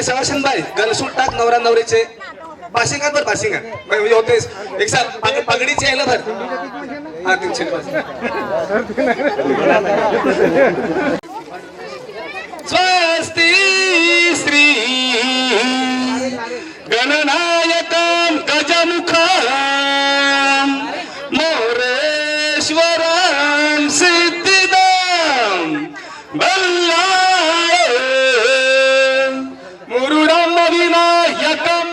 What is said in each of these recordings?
सवाशनबाई सवाशन गलसूट टाक नवरा नवरीचे. बाशिंगात भर बाशिंगात म्हणजे होतेस एक साल पगडीचे यायला भर. हा तीनशे स्वस्ती श्री गणनायकं गजमुखं ya.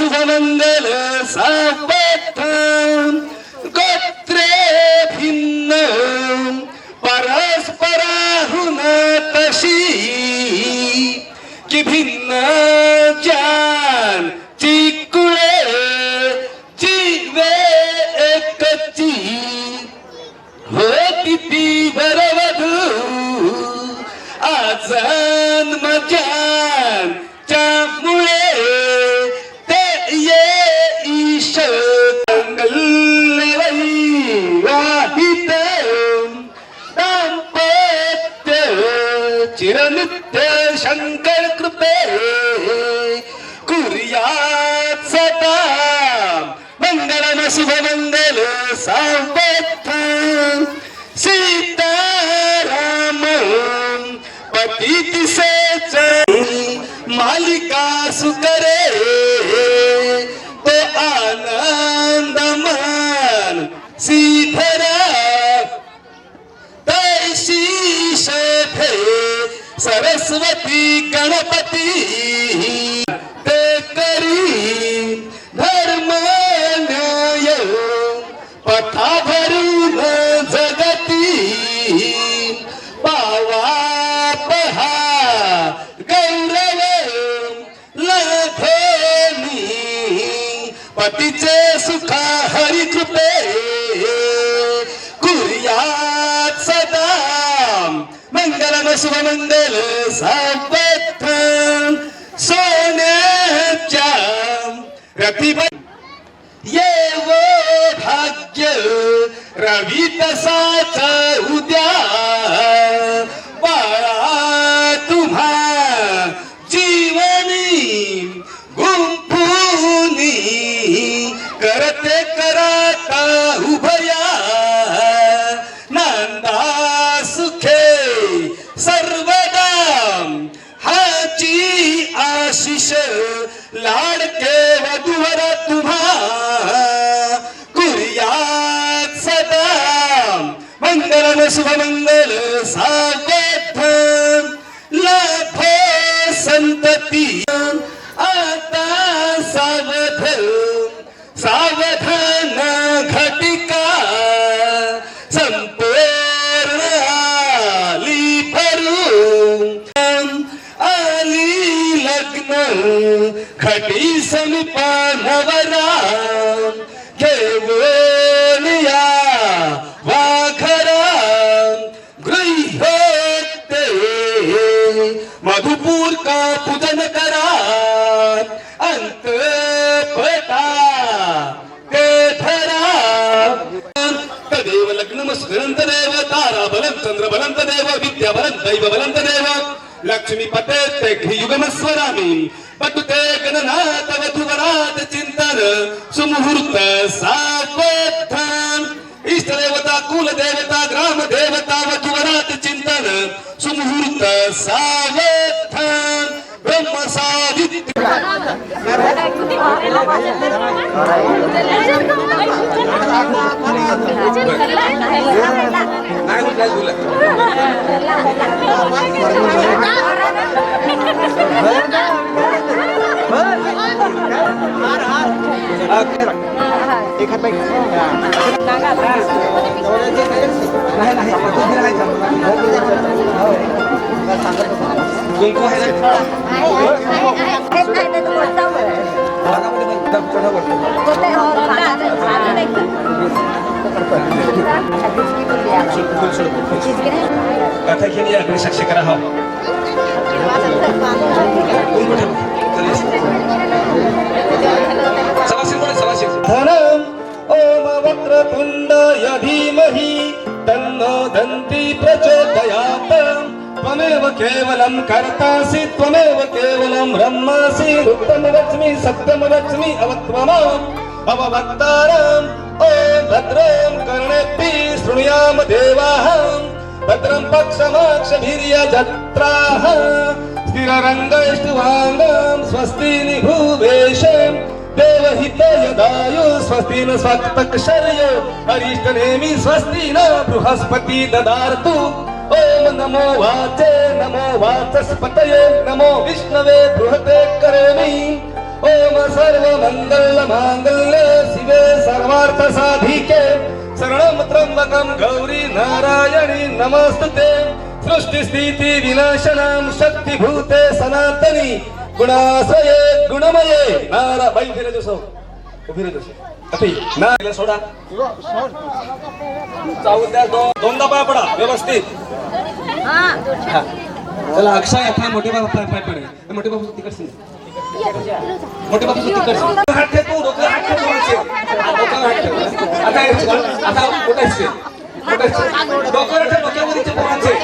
मंगलम शुभमंगल सावधान गोत्रे भिन्न परस्पराहुन तशी की भिन्न जान चिकुळे जीवे एकची होती ती बरवधू आजन मजान चिरनित्य शंकर कृपे. कुर्यात सदा मंगलम शुभमंगल सावत सीताराम पतित से मालिका सुख सरस्वती गणपती ते करी धर्म न्याय पथा भरून जगती. पावा पहा गौरव लधोनी पतीचे सुखा हरी शुभमंगल सावधान सोन्याच्या रतिबा ये वो भाग्य रवी तसाच उद्या मंगलम शुभमंगल सागत लाभ संतती. नमस्कृत देव तारा बलं चंद्र बलंत देव विद्या बलं दैव बलंत देव लक्ष्मी पते ते युगम स्वरामी पटुते गणनाथ वधुवरात चिंतन सुमुहूर्त सावधान इष्ट देवता कुल देवता ग्राम देवता वधुवरात चिंतन सुमुहूर्त सावधान ब्रह्म साधित कुंकू आहे ना कथा अग्नि साक्षी करा हो सवाशील बोला धीमहि तन्नो दन्ति प्रचोदयात्। त्वमेव केवलं कर्तासि त्वमेव केवलं ब्रह्मासि। उत्तमलक्ष्मी सप्तमलक्ष्मि अवत्वमाम् अववक्तारम् ॐ भद्रं कर्णेऽपि शृणुयाम देवाः। भद्रं पक्षमाक्षभिर्यजत्राः स्थिररङ्गैष्टुवाङ्गं स्वस्ति निभुवेशम्। देवहित यदायु स्वस्ति न हरिष्ट हरिष्टनेमि स्वस्ति न बृहस्पति ददार्तु। ॐ नमो वाचे नमो वाचस्पतये नमो विष्णवे बृहते करोमि। ॐ सर्वमङ्गलमाङ्गल्ये शिवे सर्वार्थसाधिके। शरणं त्र्यम्बकं गौरी नारायणी नमस्तुते। सृष्टिस्थितिविनाशनां शक्तिभूते सनातनी। गुणाश्रये गुणमये नारा बाई उभी राहा जसो उभी राहा जसो अति ना हिला सोडा चावून द्या दोन दोनदा पाय पडा व्यवस्थित हा. चला अक्षय आता मोठे बाबा पाय पाय पडे मोठे बाबू तिकडचे मोठे बाबू तिकडचे हात ठेवतो डोकं हात ठेवतो डोक्यावर हात ठेव आता हे- आता मोठायचे मोठायचे डोक्यावर ठेव डोक्यावरचे पोरांचे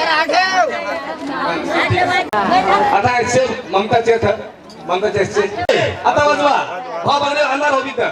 ममताचे ममताचे आता वाजवा. भाव बघणे अंधार होती तर